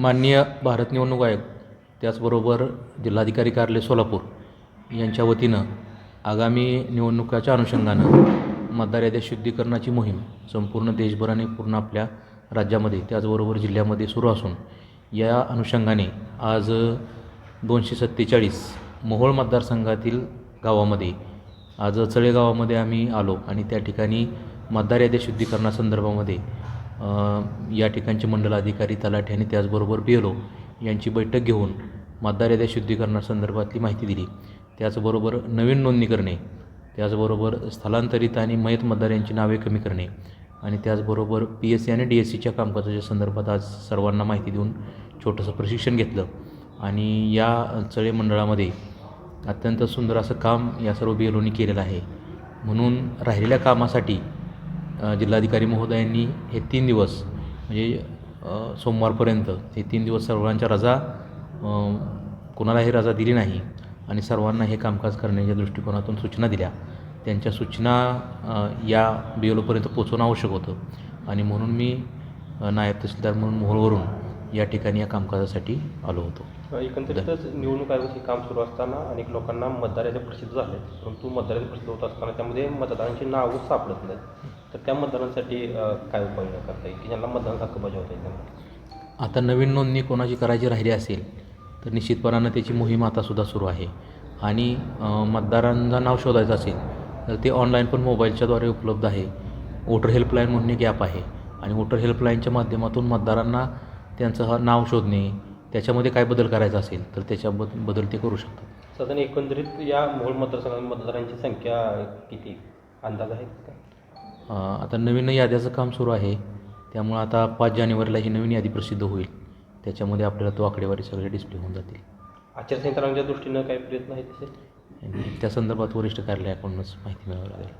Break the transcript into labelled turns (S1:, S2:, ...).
S1: माननीय भारत निवडणूक आयोग त्याचबरोबर जिल्हाधिकारी कार्यालय सोलापूर यांच्या वतीनं आगामी निवडणुकाच्या अनुषंगानं मतदार याद्या शुद्धीकरणाची मोहीम संपूर्ण देशभर आणि पूर्ण आपल्या राज्यामध्ये त्याचबरोबर जिल्ह्यामध्ये सुरू असून या अनुषंगाने आज दोनशे सत्तेचाळीस मोहोळ मतदारसंघातील गावामध्ये आज चळे गावामध्ये आम्ही आलो आणि त्या ठिकाणी मतदार याद्या शुद्धीकरणासंदर्भामध्ये या ठिकाणचे मंडल अधिकारी तलाठी आणि त्याचबरोबर बी एल ओ यांची बैठक घेऊन मतदार याद्या शुद्धीकरणासंदर्भातली माहिती दिली. त्याचबरोबर नवीन नोंदणी करणे त्याचबरोबर स्थलांतरित आणि मयत मतदार यांची नावे कमी करणे आणि त्याचबरोबर पी एस सी आणि डी एस सीच्या कामकाजाच्या संदर्भात आज सर्वांना माहिती देऊन छोटंसं प्रशिक्षण घेतलं. आणि या चळे मंडळामध्ये अत्यंत सुंदर असं काम या सर्व बी एल ओनी केलेलं आहे. म्हणून राहिलेल्या कामासाठी जिल्हाधिकारी महोदयांनी हे तीन दिवस म्हणजे सोमवारपर्यंत हे तीन दिवस सर्वांच्या रजा कोणालाही रजा दिली नाही आणि सर्वांना हे कामकाज करण्याच्या दृष्टिकोनातून सूचना दिल्या. त्यांच्या सूचना या बी एल ओपर्यंत पोचवणं आवश्यक होतं. आणि म्हणून मी नायब तहसीलदार म्हणून मोहोळवरून या ठिकाणी या कामकाजासाठी आलो होतो.
S2: एकंदरीतच निवडणूक आयोगाचे काम सुरू असताना अनेक लोकांना मतदार याद्या प्रसिद्ध झाले परंतु मतदार याद्या प्रसिद्ध होत असताना त्यामध्ये मतदारांची नावं सापडत नाहीत. तर त्या मतदारांसाठी काय उपाययोजना करता येईल? की ज्यांना मतदान हक्क बजावता येईल
S1: आता नवीन नोंदणी कोणाची करायची राहिली असेल तर निश्चितपणानं त्याची मोहीम आतासुद्धा सुरू आहे. आणि अ, मतदारांना नाव शोधायचं असेल तर ते ऑनलाईन पण मोबाईलच्याद्वारे उपलब्ध आहे. वोटर हेल्पलाईन म्हणून एक ॲप आहे. आणि वोटर हेल्पलाईनच्या माध्यमातून मतदारांना त्यांचं हा नाव शोधणे त्याच्यामध्ये काय बदल करायचा असेल तर त्याच्याबद बदल ते करू शकतात.
S2: साधारण एकंदरीत या मोहोळ मतदारसंघात मतदारांची संख्या किती? अंदाज आहे का?
S1: आता नवीन याद्याचं काम सुरू आहे. त्यामुळं आता पाच जानेवारीला ही नवीन यादी प्रसिद्ध होईल. त्याच्यामध्ये आपल्याला तो आकडेवारी सगळे डिस्प्ले होऊन जातील.
S2: आचारसंहितांच्या दृष्टीनं काही प्रयत्न आहे तसे
S1: त्या संदर्भात वरिष्ठ कार्यालयाकडूनच माहिती मिळवावी लागेल.